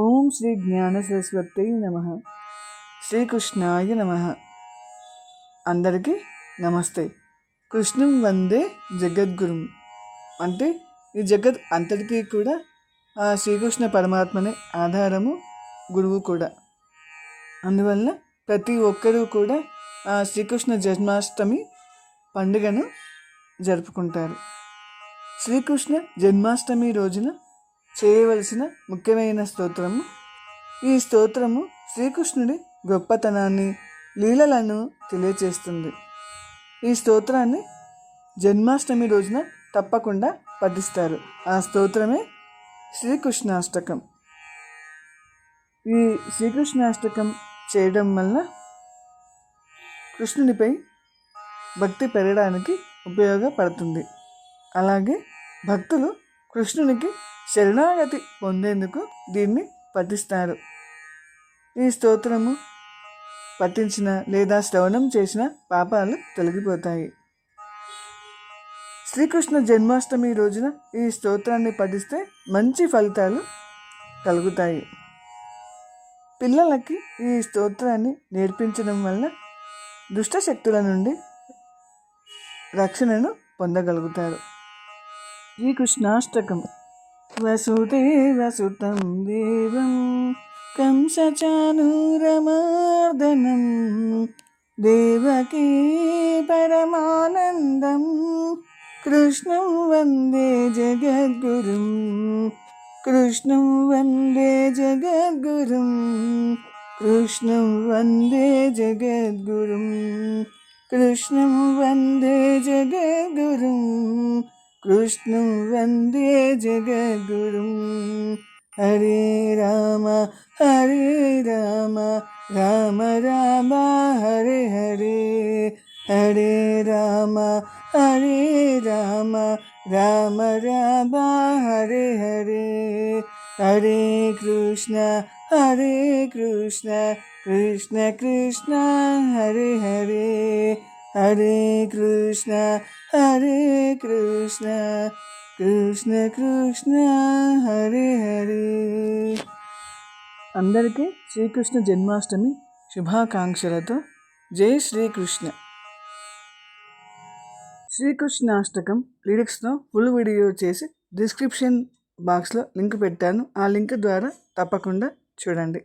ఓం శ్రీ జ్ఞాన సరస్వతి నమ. శ్రీకృష్ణాయ నమ. అందరికీ నమస్తే. కృష్ణం వందే జగద్గురు. అంటే ఈ జగత్ అంతటికీ కూడా ఆ శ్రీకృష్ణ పరమాత్మనే ఆధారము గురువు కూడా. అందువల్ల ప్రతి ఒక్కరూ కూడా ఆ శ్రీకృష్ణ జన్మాష్టమి పండుగను జరుపుకుంటారు. శ్రీకృష్ణ జన్మాష్టమి రోజున చేయవలసిన ముఖ్యమైన స్తోత్రము. ఈ స్తోత్రము శ్రీకృష్ణుడి గొప్పతనాన్ని లీలలను తెలియచేస్తుంది. ఈ స్తోత్రాన్ని జన్మాష్టమి రోజున తప్పకుండా పఠిస్తారు. ఆ స్తోత్రమే శ్రీకృష్ణాష్టకం. ఈ శ్రీకృష్ణాష్టకం చేయడం వల్ల కృష్ణునిపై భక్తి పెరగడానికి ఉపయోగపడుతుంది. అలాగే భక్తులు కృష్ణునికి శరణాగతి పొందేందుకు దీన్ని పఠిస్తారు. ఈ స్తోత్రము పఠించిన లేదా శ్రవణం చేసిన పాపాలు తొలగిపోతాయి. శ్రీకృష్ణ జన్మాష్టమి రోజున ఈ స్తోత్రాన్ని పఠిస్తే మంచి ఫలితాలు కలుగుతాయి. పిల్లలకి ఈ స్తోత్రాన్ని నేర్పించడం వల్ల దుష్టశక్తుల నుండి రక్షణను పొందగలుగుతారు. ఈ కృష్ణాష్టకం వసుదేవసుతం దేవం కంసచానూరమార్దనం దేవకీ పరమానందం కృష్ణం వందే జగద్గురుం కృష్ణం వందే జగద్గురుం కృష్ణం వందే జగద్గురుం కృష్ణం వందే జగద్గురుం कृष्णं वंदे जगद्गुरुं। हरे राम हरे राम राम राम, हरे हरे। हरे राम हरे राम राम राम, हरे हरे। हरे कृष्ण हरे कृष्ण कृष्ण कृष्ण, हरे हरे। హరే కృష్ణ హరే కృష్ణ కృష్ణ కృష్ణ హరే హరే. అందరికీ శ్రీకృష్ణ జన్మాష్టమి శుభాకాంక్షలతో జై శ్రీకృష్ణ. శ్రీకృష్ణాష్టకం లిరిక్స్తో ఫుల్ వీడియో చేసి డిస్క్రిప్షన్ బాక్స్లో లింక్ పెట్టాను. ఆ లింక్ ద్వారా తప్పకుండా చూడండి.